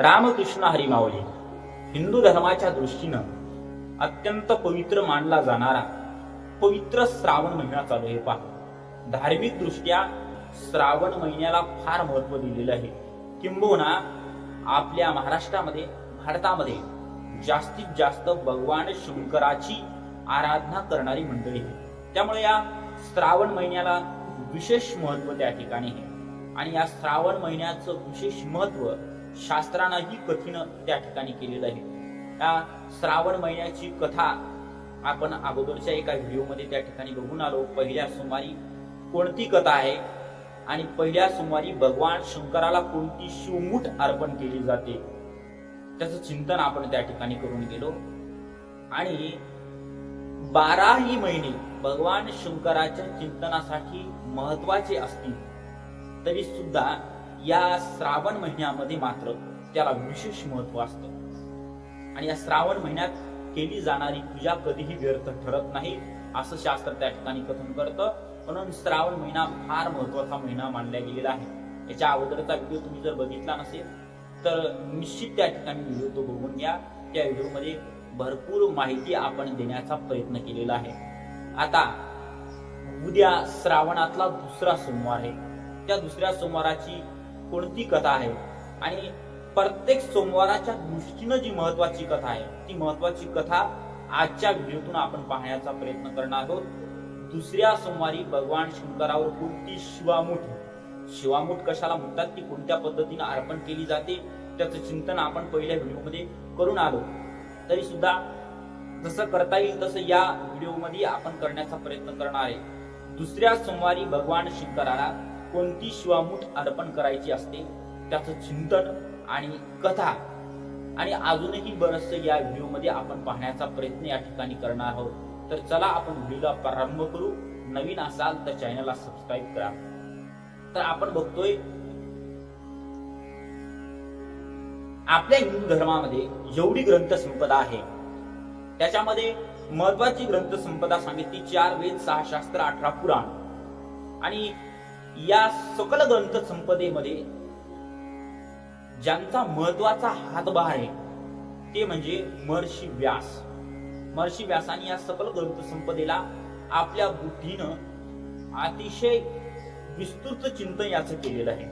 रामकृष्ण हरिमावली हिंदू धर्माच्या दृष्टीनं अत्यंत पवित्र मानला जाणारा पवित्र श्रावण महिना चालू आहे पहा. धार्मिक दृष्ट्या श्रावण महिन्याला फार महत्त्व दिलेलं आहे. किंबहुना आपल्या महाराष्ट्रामध्ये भारतामध्ये जास्तीत जास्त भगवान शंकराची आराधना करणारी मंडळी आहे त्यामुळे या श्रावण महिन्याला विशेष महत्त्व त्या ठिकाणी आहे. आणि या श्रावण महिन्याचं विशेष महत्त्व शास्त्रांनाही कठीण त्या ठिकाणी केलेलं आहे. या श्रावण महिन्याची कथा आपण अगोदरच्या एका व्हिडिओमध्ये त्या ठिकाणी बघून आलो. पहिल्या सोमवारी कोणती कथा आहे? आणि पहिल्या सोमवारी भगवान शंकराला कोणती शिवमूठ अर्पण केली जाते? त्याचं चिंतन आपण त्या ठिकाणी करून गेलो. आणि बाराही महिने भगवान शंकराच्या चिंतनासाठी महत्त्वाचे असतील तरी सुद्धा या श्रावण महिन्यामध्ये मात्र त्याला विशेष महत्त्व असतं. आणि या श्रावण महिन्यात केली जाणारी पूजा कधीही व्यर्थ ठरत नाही असं शास्त्र त्या ठिकाणी कथन करतं. म्हणून श्रावण महिना फार महत्त्वाचा महिना मानला गेलेला आहे. याच्या अगोदरचा व्हिडिओ तुम्ही जर बघितला नसेल तर निश्चित त्या ठिकाणी व्हिडिओ तो बघून घ्या. त्या व्हिडिओमध्ये भरपूर माहिती आपण देण्याचा प्रयत्न केलेला आहे. आता उद्या श्रावणातला दुसरा सोमवार आहे. त्या दुसऱ्या सोमवाराची कोणती कथा आहे? आणि प्रत्येक सोमवाराच्या दृष्टीनं जी महत्वाची कथा आहे ती महत्वाची कथा आजच्या व्हिडिओतून आपण पाहण्याचा प्रयत्न करणार आहोत. दुसऱ्या सोमवारी भगवान शंकरावर कोणती शिवामूठ. शिवामूठ कशाला म्हणतात? ती कोणत्या पद्धतीने अर्पण केली जाते? त्याचं चिंतन आपण पहिल्या व्हिडिओमध्ये करून आलो. तरी सुद्धा जसं करता येईल तसं या व्हिडिओमध्ये आपण करण्याचा प्रयत्न करणार आहे. दुसऱ्या सोमवारी भगवान शंकराला कोणती शिवामूठ अर्पण करायची असते त्याचं चिंतन आणि कथा. आणि अजूनही बरचसं या व्हिडिओमध्ये आपण पाहण्याचा प्रयत्न या ठिकाणी करणार आहोत. तर चला आपण व्हिडिओला प्रारंभ करू. नवीन असाल तर चॅनलला सबस्क्राईब करा. तर आपण बघतोय आपल्या हिंदू धर्मामध्ये जेवढी ग्रंथसंपदा आहे. त्याच्यामध्ये महत्वाची ग्रंथसंपदा सांगितली चार वेद सहा शास्त्र अठरा पुराण. आणि या सकल ग्रंथ संपदेमध्ये ज्यांचा महत्त्वाचा हातभार आहे ते म्हणजे महर्षी व्यास. महर्षी व्यासाने या सकल ग्रंथ संपदेला आपल्या बुद्धीनं अतिशय विस्तृत चिंतन याचं केलेलं आहे.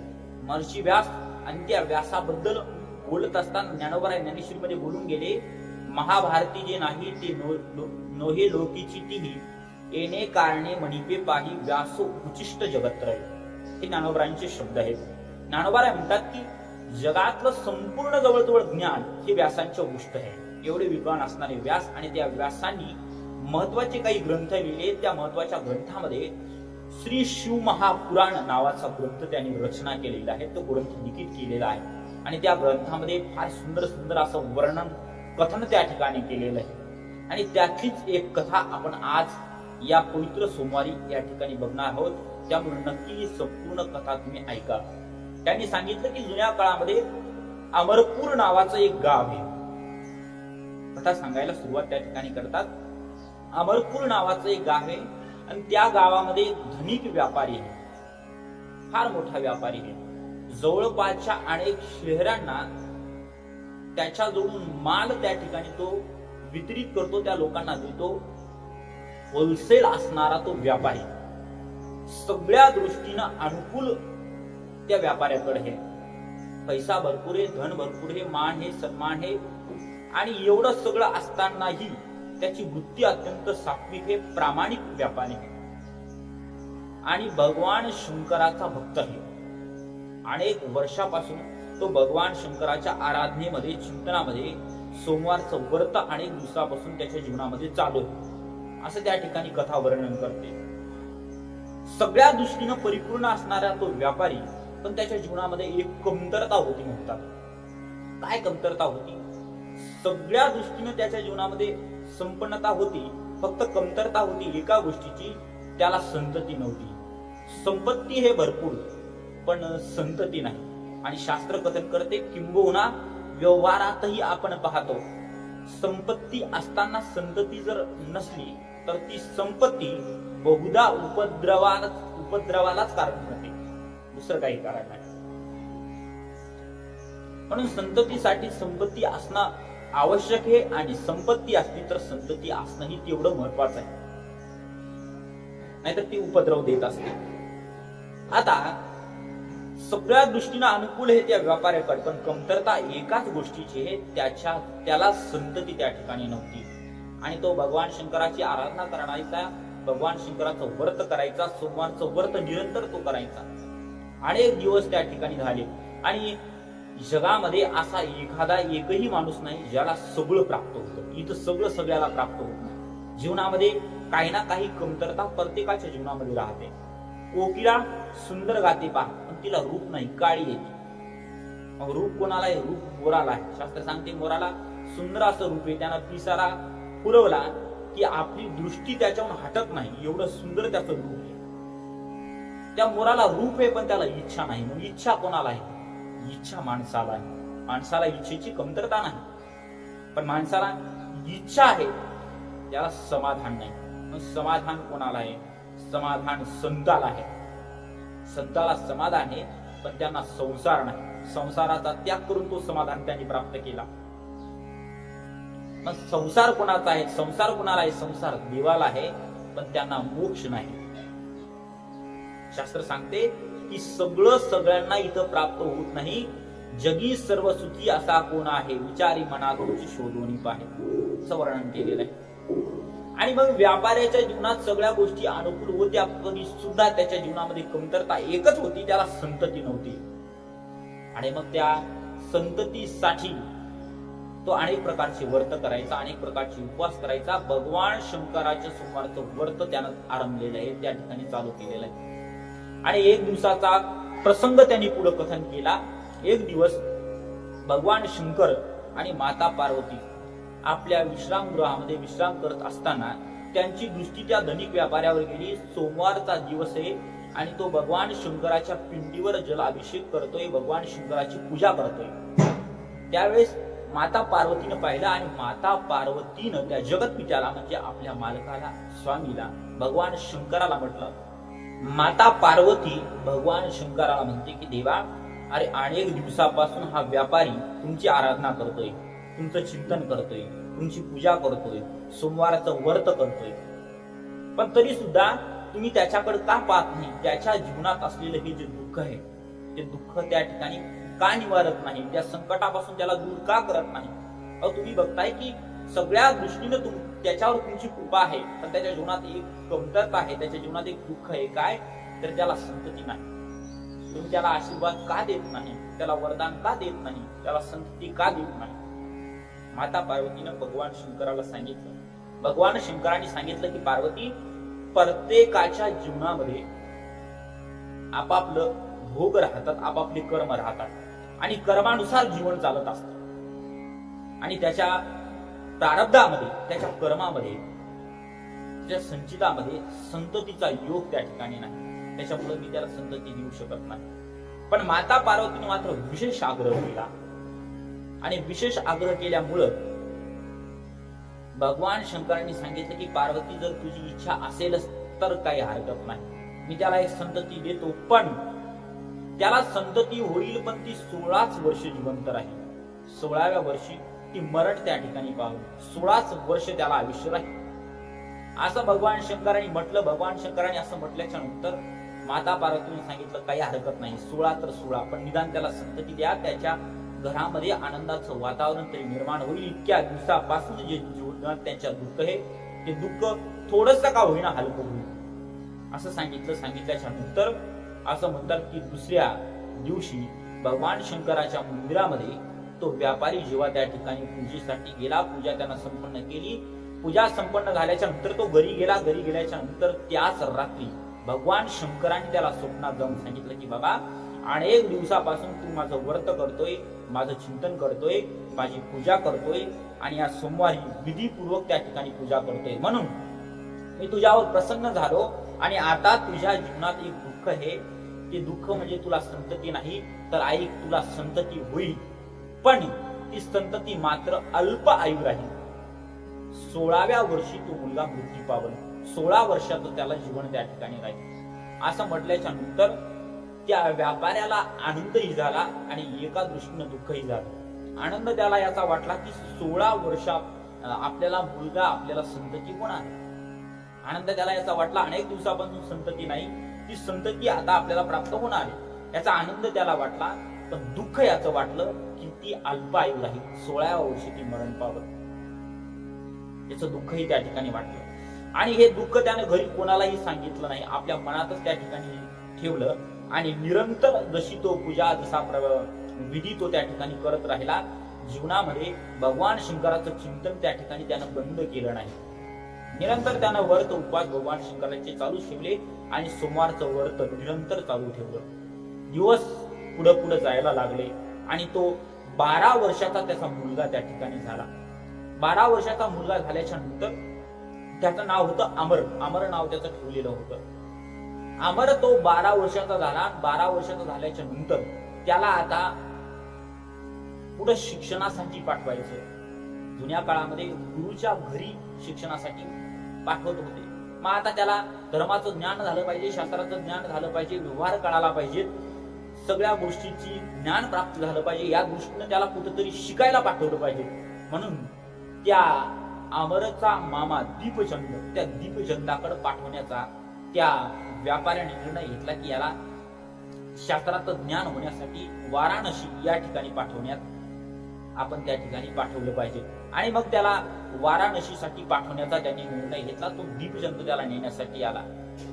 महर्षी व्यास आणि त्या व्यासाबद्दल बोलत असताना ज्ञानोबा ज्ञानेश्वरीमध्ये बोलून गेले महाभारती जे नाही ते नो, नो, नोहे लोकीची तिही येणे कारणे मणिपे पाही व्यासो उचिष्ट जगत्रय हे ज्ञानोबरांचे शब्द आहेत. ज्ञानोबाराय म्हणतात की जगातलं संपूर्ण जवळजवळ ज्ञान हे व्यासांच्या गोष्ट आहे. एवढे विद्वान असणारे व्यास आणि त्या व्यासांनी महत्त्वाचे काही ग्रंथ लिहिले. त्या महत्त्वाच्या ग्रंथामध्ये श्री शिव महापुराण नावाचा ग्रंथ त्यांनी रचना केलेला आहे. तो ग्रंथ लिखित केलेला आहे. आणि त्या ग्रंथामध्ये फार सुंदर सुंदर असं वर्णन कथन त्या ठिकाणी केलेलं आहे. आणि त्यातलीच एक कथा आपण आज या पवित्र सोमवारी या ठिकाणी बघणार आहोत. त्यामुळे नक्की ही संपूर्ण कथा तुम्ही ऐका. त्यांनी सांगितलं की जुन्या काळामध्ये अमरपूर नावाचं एक गाव आहे. कथा सांगायला सुरुवात त्या ठिकाणी करतात. अमरपूर नावाचं एक गाव आहे आणि त्या गावामध्ये एक धनिक व्यापारी आहे. फार मोठा व्यापारी आहे. जवळपासच्या अनेक शहरांना त्याच्याजवळून माल त्या ठिकाणी तो वितरित करतो त्या लोकांना देतो. होलसेल असणारा तो व्यापारी. सगळ्या दृष्टीनं अनुकूल त्या व्यापाऱ्याकडे आहे. पैसा भरपूर आहे धन भरपूर आहे मान हे सन्मान हे आणि एवढं सगळं असतानाही त्याची वृत्ती अत्यंत सात्विक आहे प्रामाणिक व्यापारी आहे. आणि भगवान शंकराचा भक्त आहे. अनेक वर्षापासून तो भगवान शंकराच्या आराधनेमध्ये चिंतनामध्ये सोमवारचं व्रत अनेक दिवसापासून त्याच्या जीवनामध्ये चालू आहे. असं त्या ठिकाणी कथा वर्णन करते. सगळ्या दृष्टीनं परिपूर्ण असणारा तो व्यापारी पण त्याच्या जीवनामध्ये एक कमतरता होती म्हणतात. काय कमतरता होती? सगळ्या दृष्टीनं त्याच्या जीवनामध्ये संपन्नता होती फक्त कमतरता होती एका गोष्टीची त्याला संतती नव्हती. संपत्ती हे भरपूर पण संतती नाही. आणि शास्त्र कथन करते किंबहुना व्यवहारातही आपण पाहतो संपत्ती असताना संतती जर नसली तर ती संपत्ती बहुधा उपद्रवाला उपद्रवालाच कारण होते दुसरं काही कारण नाही. म्हणून संततीसाठी संपत्ती असणं आवश्यक आहे आणि संपत्ती असली तर संतती असणंही तेवढं महत्वाचं आहे. नाहीतर ती उपद्रव देत असते. आता सगळ्या दृष्टीनं अनुकूल आहे त्या व्यापाऱ्याकडे. पण कमतरता एकाच गोष्टीची आहे त्याच्या त्याला संतती त्या ठिकाणी नव्हती. आणि तो भगवान शंकराची आराधना करायचा भगवान शंकराचं व्रत करायचा सोमवारचं व्रत निरंतर तो करायचा. अनेक दिवस त्या ठिकाणी झाले आणि जगामध्ये असा एखादा एकही माणूस नाही ज्याला सगळं प्राप्त होतं. इथं सगळं सगळ्याला प्राप्त होत नाही. जीवनामध्ये काही ना काही कमतरता प्रत्येकाच्या जीवनामध्ये राहते. कोकिळा सुंदर गाते पहा. तिला रूप नाही काळी येते मग रूप कोणाला आहे रूप मोराला आहे. शास्त्र सांगते मोराला सुंदर असं रूप आहे. त्यानं पिसारा पुरवला की आपली दृष्टी त्याच्याहून हटत नाही. एवढं सुंदर त्याचं रूप आहे. त्या मोराला रूप आहे पण त्याला इच्छा नाही. मग इच्छा कोणाला आहे? इच्छा माणसाला आहे. माणसाला इच्छेची कमतरता नाही. पण माणसाला इच्छा आहे त्याला समाधान नाही. मग समाधान कोणाला आहे? समाधान संताला आहे. संताला समाधान आहे पण त्यांना संसार नाही. संसाराचा त्याग करून तो समाधान त्यांनी प्राप्त केला. मग संसार कोणाचा आहे? संसार कोणाला आहे? संसार देवाला आहे पण त्यांना मोक्ष नाही. शास्त्र सांगते की सगळं सगळ्यांना इथं प्राप्त होत नाही. जगी सर्व सुखी असा कोण आहे? विचारी मनात शोधून पाहे. असं वर्णन केलेलं आहे. आणि मग व्यापाऱ्याच्या जीवनात सगळ्या गोष्टी अनुकूल होत्या तरी सुद्धा त्याच्या जीवनामध्ये कमतरता एकच होती त्याला संतती नव्हती. आणि मग त्या संततीसाठी तो अनेक प्रकारचे व्रत करायचा अनेक प्रकारचे उपवास करायचा. भगवान शंकराच्या सोमवारचं व्रत त्यानं आरंभलेलं आहे त्या ठिकाणी चालू केलेलं आहे. आणि एक दिवसाचा प्रसंग त्यांनी पुढे कथन केला. एक दिवस भगवान शंकर आणि माता पार्वती आपल्या विश्रामगृहामध्ये विश्राम करत असताना त्यांची दृष्टी त्या धनिक व्यापाऱ्यावर गेली. सोमवारचा दिवस आहे आणि तो भगवान शंकराच्या पिंडीवर जलाभिषेक करतोय भगवान शंकराची पूजा करतोय. त्यावेळेस माता पार्वतीनं पाहिलं आणि माता पार्वतीनं त्या जगतपित्याला म्हणजे आपल्या मालकाला स्वामीला भगवान शंकराला म्हटलं माता पार्वती भगवान शंकराला म्हणते की देवा अरे अनेक दिवसापासून हा व्यापारी तुमची आराधना करतोय. तुमचं चिंतन करतोय तुमची पूजा करतोय सोमवाराचं व्रत करतोय. पण तरी सुद्धा तुम्ही त्याच्याकडे का पाहत नाही? त्याच्या जीवनात असलेलं हे जे दुःख आहे ते दुःख त्या ठिकाणी का निवारत नाही? त्या संकटापासून त्याला दूर का करत नाही? अहो तुम्ही बघताय की सगळ्या दृष्टीनं तुम त्याच्यावर तुमची कृपा आहे पण त्याच्या जीवनात एक कमतरता आहे त्याच्या जीवनात एक दुःख आहे. काय? तर त्याला संतती नाही. तुम्ही त्याला आशीर्वाद का देत नाही? त्याला वरदान का देत नाही? त्याला संतती का देत नाही? माता पार्वतीनं भगवान शंकराला सांगितलं. भगवान शंकराने सांगितलं की पार्वती प्रत्येकाच्या जीवनामध्ये आपापलं भोग राहतात आपापले कर्म राहतात आणि कर्मानुसार जीवन चालत असत. आणि त्याच्या प्रारब्धामध्ये त्याच्या कर्मामध्ये त्याच्या संचितामध्ये संततीचा योग त्या ठिकाणी नाही. त्याच्यामुळे मी त्याला संतती देऊ शकत नाही. पण माता पार्वतीने मात्र विशेष आग्रह केला. आणि विशेष आग्रह केल्यामुळं भगवान शंकरांनी सांगितलं की पार्वती जर तुझी इच्छा असेलच तर काही हरकत नाही. मी त्याला एक संतती देतो पण त्याला संतती होईल पण ती सोळाच वर्ष जिवंत राहील. सोळाव्या वर्षी ती मरण त्या ठिकाणी पाहू. सोळाच वर्ष त्याला आयुष्य राहील. असं भगवान शंकरांनी म्हटलं. भगवान शंकरांनी असं म्हटल्याच्या नंतर माता पार्वतीने सांगितलं काही हरकत नाही. सोळा तर सोळा पण निदान त्याला संतती द्या. त्याच्या घरामध्ये आनंदाचं वातावरण तरी निर्माण होईल. इतक्या दिवसापासून जे जीवनात त्यांच्या दुःख आहे ते दुःख थोडस का होईना हलकं होईल? असं सांगितलं सांगितल्याच्या नंतर असं म्हणतात की दुसऱ्या दिवशी भगवान शंकराच्या मंदिरामध्ये तो व्यापारी जेव्हा त्या ठिकाणी पूजेसाठी गेला पूजा त्यांना संपन्न केली. पूजा संपन्न झाल्याच्यानंतर तो घरी गेला. घरी गेल्याच्यानंतर त्याच रात्री भगवान शंकरांनी त्याला स्वप्नात जाऊन सांगितलं की बाबा अनेक दिवसापासून तू माझं व्रत करतोय माझं चिंतन करतोय माझी पूजा करतोय आणि या सोमवारी विधीपूर्वक त्या ठिकाणी पूजा करतोय. म्हणून मी तुझ्यावर प्रसन्न झालो आणि आता तुझ्या जीवनात एक दुःख हे ते दुःख म्हणजे तुला संतती नाही तर आई तुला संतती होईल. पण ती संतती मात्र अल्प आयु राहील. सोळाव्या वर्षी तो मुलगा मृत्यू पावल सोळा वर्षाचं त्याला जीवन त्या ठिकाणी राहील. असं म्हटल्याच्या नंतर त्या व्यापाऱ्याला आनंदही झाला आणि एका दृष्टीनं दुःखही झालं. आनंद त्याला याचा वाटला की सोळा वर्षात आपल्याला मुलगा आपल्याला संतती होणार आनंद त्याला याचा वाटला अनेक दिवसापासून संतती नाही ती संतती आता आपल्याला प्राप्त होणार आहे. याचा आनंद त्याला वाटला पण दुःख याचं वाटलं की ती अल्पायू राहील सोळाव्या वर्षी ती मरण पावत याचं दुःखही त्या ठिकाणी वाटलं. आणि हे दुःख त्याने घरी कोणालाही सांगितलं नाही आपल्या मनातच त्या ठिकाणी ठेवलं. आणि निरंतर जशी तो पूजा जसा प्र- विधी तो त्या ठिकाणी करत राहिला जीवनामध्ये भगवान शंकराचं चिंतन त्या ठिकाणी त्यानं बंद केलं नाही. निरंतर त्यानं व्रत उपवास भगवान शंकराचे चालू ठेवले आणि सोमवारचं व्रत निरंतर चालू ठेवलं. दिवस पुढे पुढे जायला लागले आणि तो बारा वर्षाचा त्याचा मुलगा त्या ठिकाणी झाला. बारा वर्षाचा मुलगा झाल्याच्यानंतर त्याचं नाव होतं अमर. अमर नाव त्याचं ठेवलेलं होतं. अमर तो बारा वर्षाचा झाला. बारा वर्षाचा झाल्याच्यानंतर त्याला आता पुढे शिक्षणासाठी पाठवायचं जुन्या काळामध्ये गुरुच्या घरी शिक्षणासाठी पाठवत होते. मग आता त्याला धर्माचं ज्ञान झालं पाहिजे शास्त्राचं ज्ञान झालं पाहिजे व्यवहार कळाला पाहिजे. सगळ्या गोष्टीची ज्ञान प्राप्त झालं पाहिजे. या दृष्टीनं त्याला कुठेतरी शिकायला पाठवलं पाहिजे. म्हणून त्या अमरचा मामा दीपचंद त्या दीपचंदाकडे पाठवण्याचा त्या व्यापाऱ्याने निर्णय घेतला की याला शास्त्राचं ज्ञान होण्यासाठी वाराणसी या ठिकाणी पाठवण्यात आपण त्या ठिकाणी पाठवलं पाहिजे. आणि मग त्याला वाराणसीसाठी पाठवण्याचा त्यांनी निर्णय घेतला. तो दीपचंद त्याला नेण्यासाठी आला.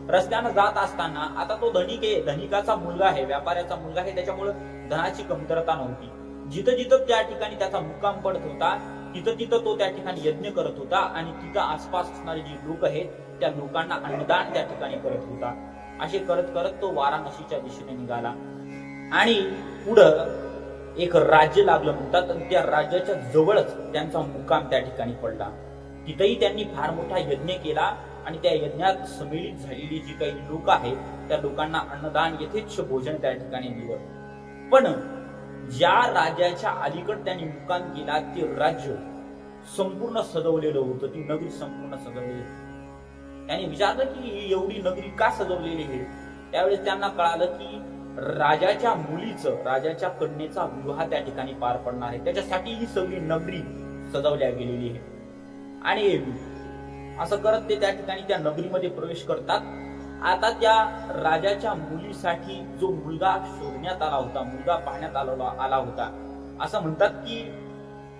रस्त्यानं जात असताना आता तो धनिक आहे. धनिकाचा मुलगा आहे. व्यापाऱ्याचा मुलगा आहे. त्याच्यामुळे धनाची कमतरता नव्हती. जिथं जिथं त्या ठिकाणी त्याचा मुक्काम पडत होता तिथं तिथं तो त्या ठिकाणी यज्ञ करत होता आणि तिथं आसपास असणारे जे लोक आहेत त्या लोकांना अन्नदान त्या ठिकाणी करत होता. असे करत करत तो वाराणसीच्या दिशेने निघाला. आणि पुढं एक राज्य लागलं म्हणतात आणि त्या राज्याच्या जवळच त्यांचा मुक्काम त्या ठिकाणी पडला. तिथेही त्यांनी फार मोठा यज्ञ केला आणि त्या यज्ञात सम्मिलित झालेली जी काही लोक आहेत त्या लोकांना अन्नदान यथेच्छ भोजन त्या ठिकाणी दिलं. पण ज्या राजाच्या अलीकड त्यांनी मुकाम केला ते राज्य संपूर्ण सजवलेलं होतं. ती नगरी संपूर्ण सजवलेली त्यांनी विचारलं की ही एवढी नगरी का सजवलेली आहे? त्यावेळेस त्यांना कळालं की राजाच्या मुलीचं राजाच्या कन्येचा विवाह त्या ठिकाणी पार पडणार आहे. त्याच्यासाठी ही सगळी नगरी सजवल्या गेलेली आहे. आणि असं करत ते त्या ठिकाणी त्या नगरीमध्ये प्रवेश करतात. आता त्या राजाच्या मुलीसाठी जो मुलगा शोधण्यात आला होता मुलगा पाहण्यात आला आला होता. असं म्हणतात की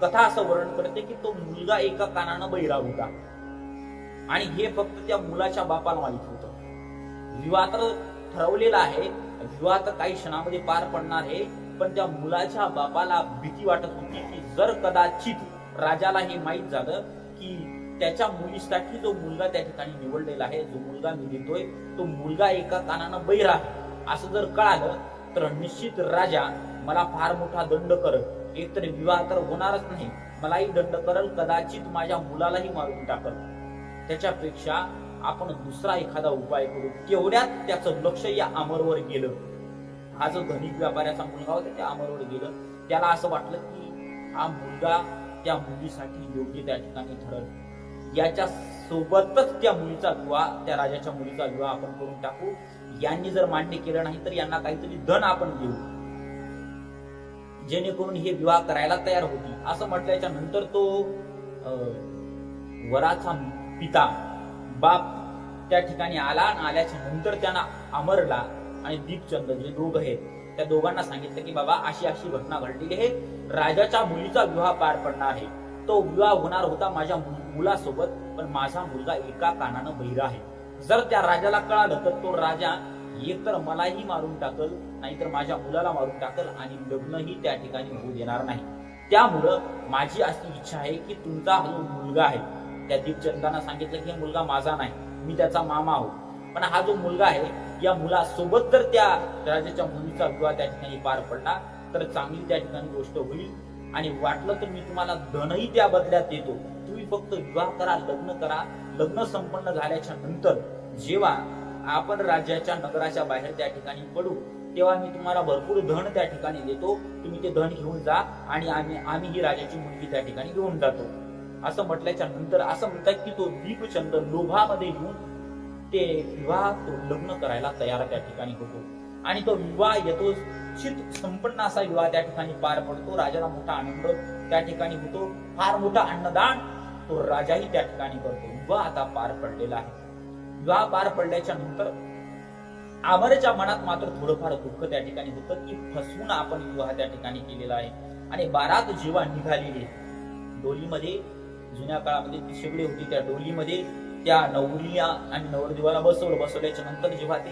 कथा असं वर्णन करते की तो मुलगा एका कानानं बैरा होता. आणि हे फक्त त्या मुलाच्या बापाला माहीत होतं. विवाह तर ठरवलेला आहे. विवाह तर काही क्षणामध्ये पार पडणार आहे. पण त्या मुलाच्या बापाला भीती वाटत होती की जर कदाचित राजाला हे माहीत झालं त्याच्या मुलीसाठी जो मुलगा त्या ठिकाणी निवडलेला आहे जो मुलगा मी देतोय तो मुलगा एका कानानं बैर आहे. असं जर कळालं तर निश्चित राजा मला फार मोठा दंड करल. एकतर विवाह तर होणारच नाही. मलाही दंड करल कदाचित माझ्या मुलालाही मारून टाकल. त्याच्यापेक्षा आपण दुसरा एखादा उपाय करू. तेवढ्यात त्याचं लक्ष या अमरवर गेलं. हा जो धनिक व्यापाऱ्याचा मुलगा होता त्या अमरवर गेलं. त्याला असं वाटलं की हा मुलगा त्या मुलीसाठी योग्य त्या ठिकाणी ठरल. याच्या सोबतच त्या मुलीचा विवाह त्या राजाच्या मुलीचा विवाह आपण करून टाकू. यांनी जर मान्य केलं नाही तर यांना काहीतरी धन आपण देऊ. जेणेकरून हे विवाह करायला तयार होती असं म्हटल्याच्या नंतर तो वराचा पिता बाप त्या ठिकाणी आला आणि आल्याच्यानंतर त्यांना अमरला आणि दीपचंद जे दोघ आहेत त्या दोघांना सांगितलं की बाबा अशी अशी घटना घडलेली आहे. राजाच्या मुलीचा विवाह पार पडणार आहे. तो विवाह होणार होता माझ्या मुली मुलासोबत पण माझा मुलगा एका कानानं बहिरा आहे. जर त्या राजाला कळालं तर तो राजा एकतर मलाही मारून टाकल नाहीतर माझ्या मुलाला मारून टाकल आणि लग्नही त्या ठिकाणी होऊ देणार नाही. त्यामुळं माझी अशी इच्छा आहे की तुमचा जो मुलगा आहे त्या दीपचंदांना सांगितलं की हा मुलगा माझा नाही मी त्याचा मामा आहो. पण हा जो मुलगा आहे या मुलासोबत जर त्या राजाच्या मुलीचा विवाह त्या ठिकाणी पार पडला तर चांगली त्या ठिकाणी गोष्ट होईल. आणि वाटलं तर मी तुम्हाला धनही त्या बदल्यात देतो. तुम्ही फक्त विवाह करा लग्न करा लग्न संपन्न झाल्याच्यानंतर जेव्हा आपण राज्याच्या नगराच्या बाहेर त्या ठिकाणी पडू तेव्हा मी तुम्हाला भरपूर धन त्या ठिकाणी देतो. तुम्ही ते धन घेऊन जा आणि आम्ही आम्ही ही राजाची मुलगी त्या ठिकाणी घेऊन जातो. असं म्हटल्याच्या नंतर असं म्हणतात की तो दीपचंद लोभामध्ये येऊन ते विवाह तो लग्न करायला तयार त्या ठिकाणी होतो. आणि तो विवाह यथोचित संपन्न असा विवाह त्या ठिकाणी पार पडतो. राजाला मोठा आनंद त्या ठिकाणी होतो. फार मोठा अन्नदान तो राजाही त्या ठिकाणी करतो विवाह आता पार पडलेला आहे. विवाह पार पडल्याच्या नंतर अमरच्या मनात मात्र थोडंफार दुःख त्या ठिकाणी होतं की फसवून आपण विवाह त्या ठिकाणी केलेला आहे. आणि बारात जेव्हा निघालेली आहे डोलीमध्ये जुन्या काळामध्ये ती शेगडी होती त्या डोलीमध्ये त्या नवरीला आणि नवरदेवाला बसवलं. बसवल्याच्या नंतर जेव्हा ते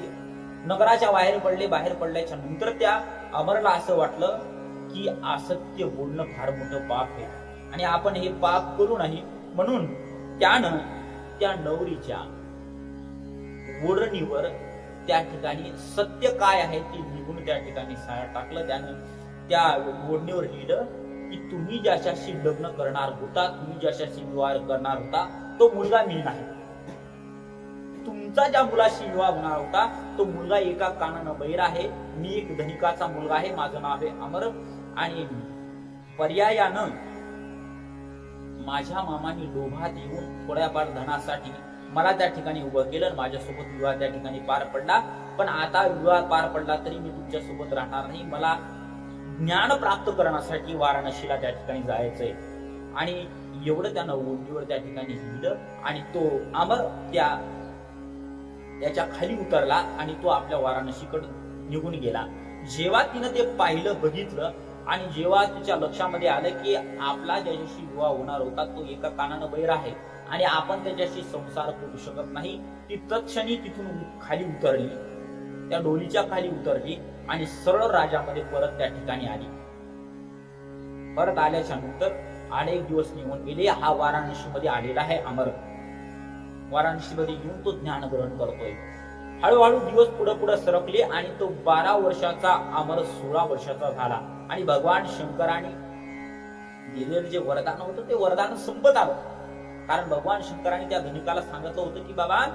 नगराच्या बाहेर पडले बाहेर पडल्याच्या नंतर त्या अमरला असं वाटलं की असत्य बोलणं फार मोठं पाप आहे. आणि आपण हे पाप करू नाही म्हणून त्यानं त्या नवरीच्या ओढणीवर त्या ठिकाणी सत्य काय आहे ते निघून त्या ठिकाणी टाकलं. त्यानं त्या ओढणीवर लिहिलं की तुम्ही ज्याच्याशी लग्न करणार होता तुम्ही ज्याच्याशी विवाह करणार होता तो मुलगा मी नाही. तुमचा ज्या मुलाशी विवाह होणार होता तो मुलगा एका कानानं बैर आहे. मी एक धनिकाचा मुलगा आहे. माझं नाव आहे अमर. आणि पर्यायानं माझ्या मामाने लोभा देऊन थोड्याफार धनासाठी मला त्या ठिकाणी उभं केलं आणि माझ्यासोबत विवाह त्या ठिकाणी पार पडला. पण आता विवाह पार पडला तरी मी तुमच्यासोबत राहणार नाही. मला ज्ञान प्राप्त करण्यासाठी वाराणसीला त्या ठिकाणी जायचंय. आणि एवढं त्यानं ओंडीवर त्या ठिकाणी लिहिलं आणि तो अमर त्या त्याच्याखाली उतरला आणि तो आपल्या वाराणसीकडे निघून गेला. जेव्हा तिनं ते पाहिलं बघितलं आणि जेव्हा तिच्या लक्षामध्ये आलं की आपला ज्याच्याशी विवाह होणार होता तो एका कानानं बैर आहे आणि आपण त्याच्याशी संसार करू शकत नाही ती तत्क्षणी तिथून खाली उतरली त्या डोलीच्या खाली उतरली आणि सरळ राजामध्ये परत त्या ठिकाणी आली. परत आल्याच्यानंतर अनेक दिवस निघून गेले हा वाराणसीमध्ये आलेला आहे अमर. वाराणसीमध्ये येऊन तो ज्ञान ग्रहण करतोय. हळूहळू दिवस पुढे पुढे सरकले आणि तो बारा वर्षाचा अमर सोळा वर्षाचा झाला. आणि भगवान शंकराने दिलेलं जे वरदान होतं ते वरदान संपत आलं. कारण भगवान शंकराने त्या धनिकाला सांगितलं होतं की बाबा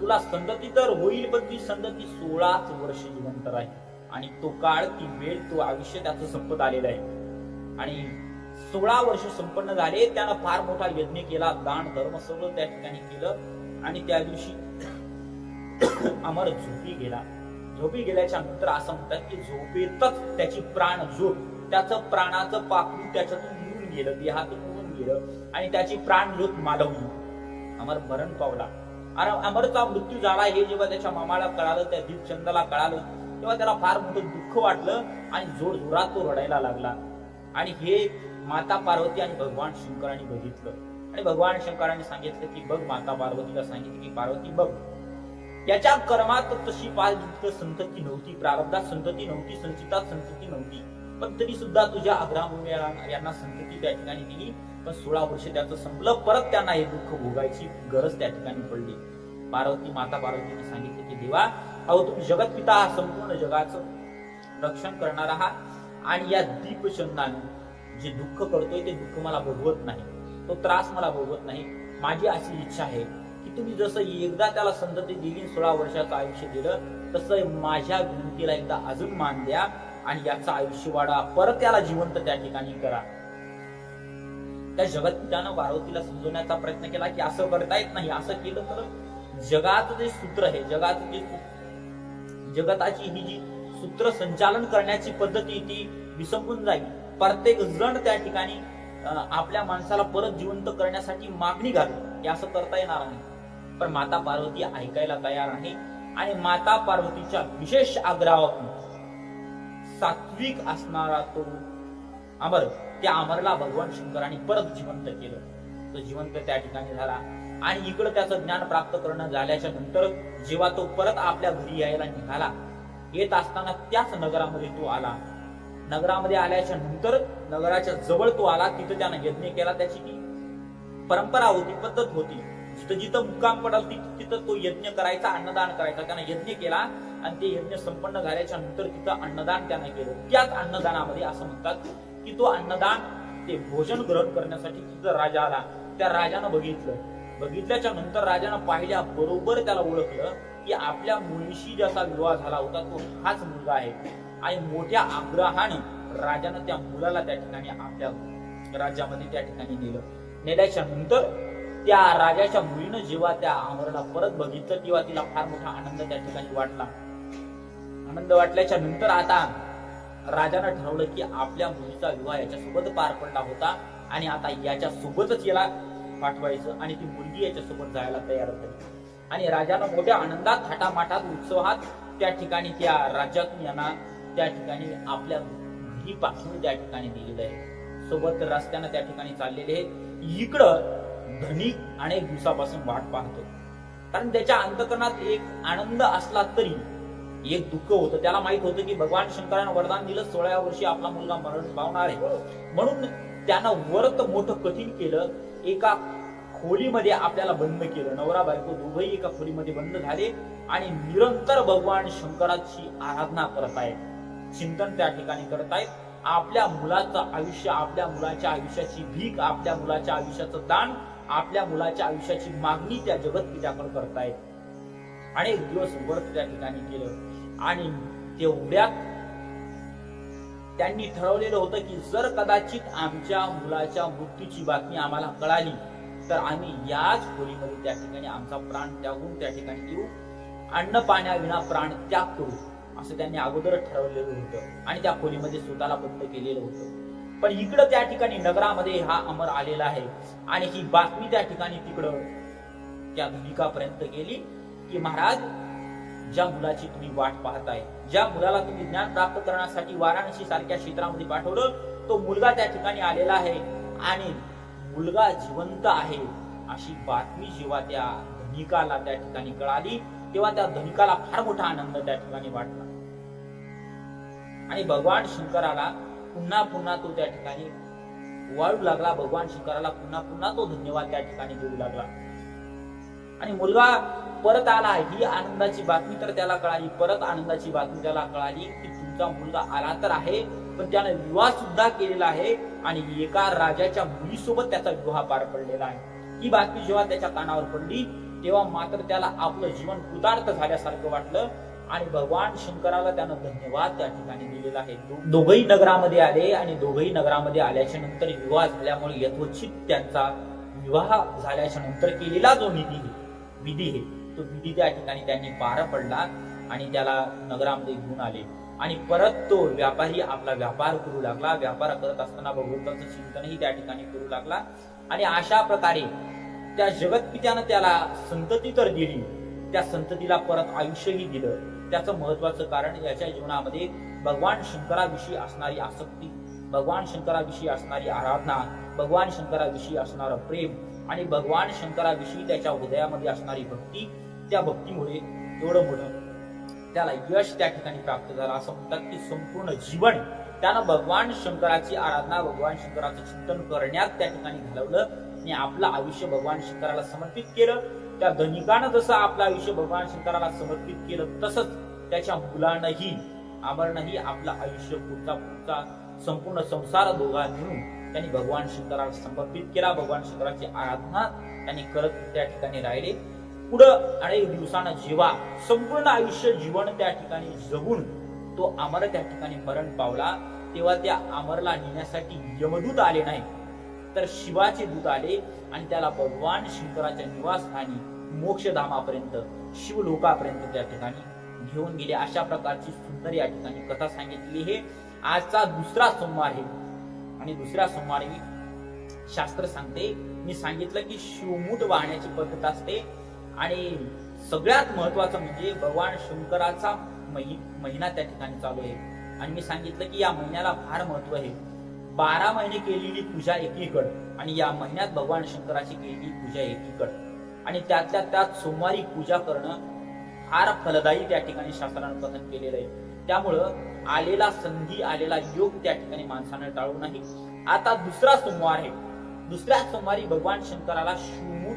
तुला संतती तर होईल पण ती संतती सोळाच वर्ष जिवंत राहील. आणि तो काळ ती वेळ तो आयुष्य त्याचं संपत आलेलं आहे. आणि सोळा वर्ष संपन्न झाले त्यानं फार मोठा यज्ञ केला दान धर्म सगळं त्या ठिकाणी केलं. आणि त्या दिवशी अमर झोपी गेला. झोपी गेल्याच्यानंतर असं म्हणतात की झोपेतच त्याची प्राण झोप त्याचं प्राणाचं पाखरू त्याच्यातून निघून गेलं देहातून निघून गेलं आणि त्याची प्राण ज्योत मालवली अमर मरण पावला. अरे अमरचा मृत्यू झाला हे जेव्हा त्याच्या मामाला कळालं त्या दीपचंदाला कळालं तेव्हा त्याला फार मोठं दुःख वाटलं आणि जोर जोरात तो रडायला लागला. आणि हे माता पार्वती आणि भगवान शंकरांनी बघितलं. आणि भगवान शंकरांनी सांगितलं की बघ माता पार्वतीला सांगितलं की पार्वती बघ. याच्या कर्मात तशी पाच संतती नव्हती. प्रारब्धात संतती नव्हती संचितात संतती नव्हती. पण तरी सुद्धा तुझ्या अग्रामुळे यांना संतती त्या ठिकाणी दिली. पण सोळा वर्ष त्याचं संपलं. परत त्यांना हे दुःख भोगायची गरज त्या ठिकाणी पडली. पार्वती माता पार्वतीने सांगितले की देवा अहो तुम्ही जगतपिता हा संपूर्ण जगाचं रक्षण करणार आहात. आणि या दीपचंदाने जे दुःख करतोय ते दुःख मला भोगवत नाही. तो त्रास मला भोगवत नाही. माझी अशी इच्छा आहे की तुम्ही जसं एकदा त्याला संतती दिली सोळा वर्षाचं आयुष्य दिलं तसं माझ्या विनंतीला एकदा अजून मान द्या आणि याचं आयुष्य वाढा परत त्याला जिवंत त्या ठिकाणी करा. त्या जगतपितानं पार्वतीला समजवण्याचा प्रयत्न केला की असं करता येत नाही असं केलं तर जगात जे सूत्र आहे जगात जे जगताची ही जी सूत्र संचालन करण्याची पद्धती ती विसंबून जाईल. प्रत्येक जण त्या ठिकाणी आपल्या माणसाला परत जिवंत करण्यासाठी मागणी घालू हे असं करता येणार नाही. पण माता पार्वती ऐकायला तयार नाही आणि माता पार्वतीच्या विशेष आग्रहातून सात्विक असणारा तो अमर त्या अमरला भगवान शंकराने परत जिवंत केलं. तो जिवंत त्या ठिकाणी झाला. आणि इकडं त्याचं ज्ञान प्राप्त करणं झाल्याच्यानंतर जेव्हा तो परत आपल्या घरी यायला निघाला येत असताना त्याच नगरामध्ये तो आला. नगरामध्ये आल्याच्यानंतर नगराच्या जवळ तो आला. तिथं त्यानं यज्ञ केला. त्याची परंपरा होती पद्धत होती जिथं जिथं मुक्काम पडाल तिथं तो यज्ञ करायचा अन्नदान करायचा. त्यानं यज्ञ केला आणि ते यज्ञ संपन्न झाल्याच्यानंतर तिथं अन्नदान त्यानं केलं. त्याच अन्नदानामध्ये असं म्हणतात की तो अन्नदान ते भोजन ग्रहण करण्यासाठी तिथं राजा आला. त्या राजानं बघितलं. बघितल्याच्या नंतर राजानं पाहिल्या बरोबर त्याला ओळखलं की आपल्या मुलीशी जसा विवाह झाला होता तो हाच मुलगा आहे. आणि मोठ्या आग्रहानं राजानं त्या मुलाला त्या ठिकाणी आपल्या राज्यामध्ये त्या ठिकाणी नेलं. नेल्याच्या नंतर त्या राजाच्या मुलीनं जेव्हा त्या आमरला परत बघितलं तेव्हा तिला फार मोठा आनंद त्या ठिकाणी वाटला. आनंद वाटल्याच्या नंतर आता राजानं ठरवलं की आपल्या मुलीचा विवाह याच्यासोबत पार पडला होता आणि आता याच्या सोबतच याला पाठवायचं आणि ती मुलगी याच्यासोबत जायला तयार झाली आणि राजानं मोठ्या आनंदात थाटामाटात उत्सवात त्या ठिकाणी त्या राज्यातून यांना त्या ठिकाणी आपल्या घरी पाठवून त्या ठिकाणी दिलेलं आहे. सोबत रस्त्यानं त्या ठिकाणी चाललेले आहेत. इकडं धनिक अनेक दिवसापासून वाट पाहतो. कारण त्याच्या अंतकरणात एक आनंद असला तरी एक दुःख होतं. त्याला माहीत होतं की भगवान शंकरानं वरदान दिलं सोळाव्या वर्षी आपला मुलगा मरण पावणार आहे. म्हणून त्यानं व्रत मोठं कठीण केलं. एका खोलीमध्ये आपल्याला बंद केलं. नवरा बायको दोघही एका खोलीमध्ये बंद झाले आणि निरंतर भगवान शंकराची आराधना करत आहेत. चिंतन त्या ठिकाणी करतायत आपल्या मुलाचं आयुष्य आपल्या मुलाच्या आयुष्याची भीक आपल्या मुलाच्या आयुष्याचं दान आपल्या मुलाच्या आयुष्याची मागणी त्या जगतपित्याकडे करतायत. अनेक दिवस व्रत त्या ठिकाणी केलं. आणि तेवढ्यात त्यांनी ठरवलेलं होतं की जर कदाचित आमच्या मुलाच्या मृत्यूची बातमी आम्हाला कळाली तर आम्ही याच खोलीमध्ये त्या ठिकाणी आमचा प्राण त्यागून त्या ठिकाणी येऊ. अन्न पाण्याविना प्राण त्याग करू असं त्यांनी अगोदर ठरवलेलं होतं. आणि त्या खोलीमध्ये स्वतःला बंद केलेलं होतं. पण इकडं त्या ठिकाणी नगरामध्ये हा अमर आलेला आहे. आणि ही बातमी त्या ठिकाणी तिकडं त्या भूमिकापर्यंत गेली की महाराज ज्या मुलाची तुम्ही वाट पाहताय ज्या मुलाला तुम्ही ज्ञान प्राप्त करण्यासाठी वाराणसी सारख्या क्षेत्रामध्ये पाठवलं तो मुलगा त्या ठिकाणी आलेला आहे. आणि मुलगा जिवंत आहे अशी बातमी जेव्हा त्या धनिकाला त्या ठिकाणी कळाली तेव्हा त्या धनिकाला फार मोठा आनंद त्या ठिकाणी वाटला. आणि भगवान शंकराला पुन्हा पुन्हा तो त्या ठिकाणी वाळू लागला. भगवान शंकराला पुन्हा पुन्हा तो धन्यवाद त्या ठिकाणी देऊ लागला. आणि मुलगा परत आला. ही आनंदाची बातमी तर त्याला कळाली. परत आनंदाची बातमी त्याला कळाली की तुमचा मुलगा आला तर आहे पण त्याने विवाह सुद्धा केलेला आहे आणि एका राजाच्या मुलीसोबत त्याचा विवाह पार पडलेला आहे. ही बातमी जेव्हा त्याच्या कानावर पडली तेव्हा मात्र त्याला आपलं जीवन कृतार्थ झाल्यासारखं वाटलं. आणि भगवान शंकराला त्यानं धन्यवाद त्या ठिकाणी दिलेला आहे. दोघही नगरामध्ये आले आणि दोघही नगरामध्ये आल्याच्यानंतर विवाह झाल्यामुळे यथोचित त्यांचा विवाह झाल्याच्यानंतर केलेला जो निधी आहे विधी आहे तो विधी त्या ठिकाणी त्यांनी पार पडला आणि त्याला नगरामध्ये घेऊन आले. आणि परत तो व्यापारी आपला व्यापार करू लागला. व्यापार करत असताना भगवंताचं चिंतनही त्या ठिकाणी करू लागला. आणि अशा प्रकारे त्या जगतपित्यानं त्याला संतती तर दिली. त्या संततीला परत आयुष्यही दिलं. त्याचं महत्वाचं कारण याच्या जीवनामध्ये भगवान शंकराविषयी असणारी आसक्ती भगवान शंकराविषयी असणारी आराधना भगवान शंकराविषयी असणारं प्रेम आणि भगवान शंकराविषयी त्याच्या हृदयामध्ये असणारी भक्ती त्या भक्तीमुळे एवढं मोठं त्याला यश त्या ठिकाणी प्राप्त झालं. असं म्हणतात की संपूर्ण जीवन त्यानं भगवान शंकराची आराधना भगवान शंकराचं चिंतन करण्यात त्या ठिकाणी घालवलं आणि आपलं आयुष्य भगवान शंकराला समर्पित केलं. त्या धनिकानं जसं आपलं आयुष्य भगवान शंकराला समर्पित केलं तसंच त्याच्या मुलानंही अमरनंही आपलं आयुष्य पुढचा पुढचा संपूर्ण संसार दोघा मिळून त्यांनी भगवान शंकराला समर्पित केला. भगवान शंकराची आराधना त्यांनी करत त्या ठिकाणी राहिले. पुढं अनेक दिवसानं जेव्हा संपूर्ण आयुष्य जीवन त्या ठिकाणी जगून तो अमर त्या ठिकाणी मरण पावला तेव्हा त्या अमरला नेण्यासाठी यमदूत आले नाही तर शिवाचे दूत आले आणि त्याला भगवान शंकराच्या निवासस्थानी मोक्षधामापर्यंत शिवलोकापर्यंत त्या ठिकाणी घेऊन गेले. अशा प्रकारची सुंदर या ठिकाणी कथा सांगितली हे आजचा दुसरा सोमवार आहे. आणि दुसऱ्या सोमवारी शास्त्र सांगते मी सांगितलं की शिवमूठ वाहण्याची पद्धत असते. आणि सगळ्यात महत्वाचं म्हणजे भगवान शंकराचा महि- महिना त्या ठिकाणी चालू आहे. आणि मी सांगितलं की या महिन्याला फार महत्त्व आहे. बारा महिने केलेली पूजा एकीकड आणि या महिन्यात भगवान शंकराची केलेली पूजा एकीकड. आणि त्यातल्या त्यात सोमवारी पूजा करणं फार फलदायी त्या ठिकाणी शास्त्रानं कथन केलेलं आहे. त्यामुळं आलेला संधी आलेला योग त्या ठिकाणी माणसानं टाळू नाही आता दुसरा सोमवार आहे. दुसऱ्या सोमवारी भगवान शंकराला शिवमूठ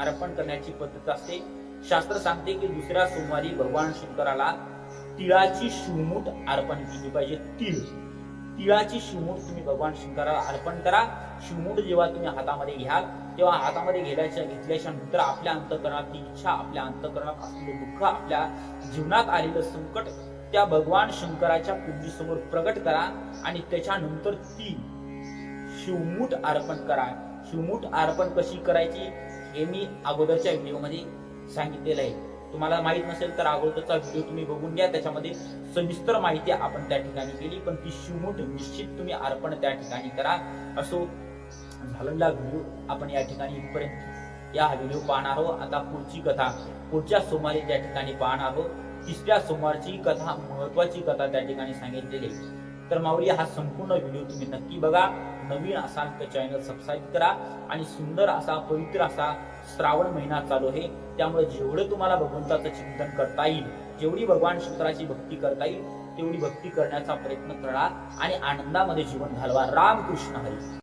अर्पण करण्याची पद्धत असते. शास्त्र सांगते की दुसऱ्या सोमवारी भगवान शंकराला तिळाची शिवमूठ अर्पण केली पाहिजे. तीळ. तिळाची शिवमूठ तुम्ही भगवान शंकराला अर्पण करा. शिवमूठ जेव्हा तुम्ही हातामध्ये घ्याल तेव्हा हातामध्ये घेण्याच्या घेतल्याच्या नंतर आपल्या अंतकरणातली इच्छा आपल्या अंतकरणात असलेलं दुःख आपल्या जीवनात आलेलं संकट त्या भगवान शंकराच्या पूजेसमोर प्रगट करा आणि त्याच्यानंतर ती शिवमूठ अर्पण करा. शिवमूठ अर्पण कशी करायची? हे मी अगोदरच्या व्हिडिओमध्ये सांगितलेलं आहे. तुम्हाला माहीत नसेल तर अगोदरचा व्हिडिओ तुम्ही बघून घ्या. त्याच्यामध्ये सविस्तर माहिती आपण त्या ठिकाणी केली पण ती शिवमूठ निश्चित तुम्ही अर्पण त्या ठिकाणी करा. असो झालेला व्हिडिओ आपण या ठिकाणी इथपर्यंत या व्हिडिओ पाहणार आहोत. आता पुढची कथा पुढच्या सोमवारी त्या ठिकाणी पाहणार आहोत तिसऱ्या सोमवारची कथा महत्वाची कथा त्या ठिकाणी सांगितलेली तर माऊली हा संपूर्ण व्हिडिओ तुम्ही नक्की बघा. नवीन असाल तर चॅनल सबस्क्राईब करा. आणि सुंदर असा पवित्र असा श्रावण महिना चालू आहे. त्यामुळे जेवढं तुम्हाला भगवंताचं चिंतन करता येईल जेवढी भगवान शंकराची भक्ती करता येईल तेवढी भक्ती करण्याचा प्रयत्न करा आणि आनंदामध्ये जीवन घालवा. रामकृष्ण हरी.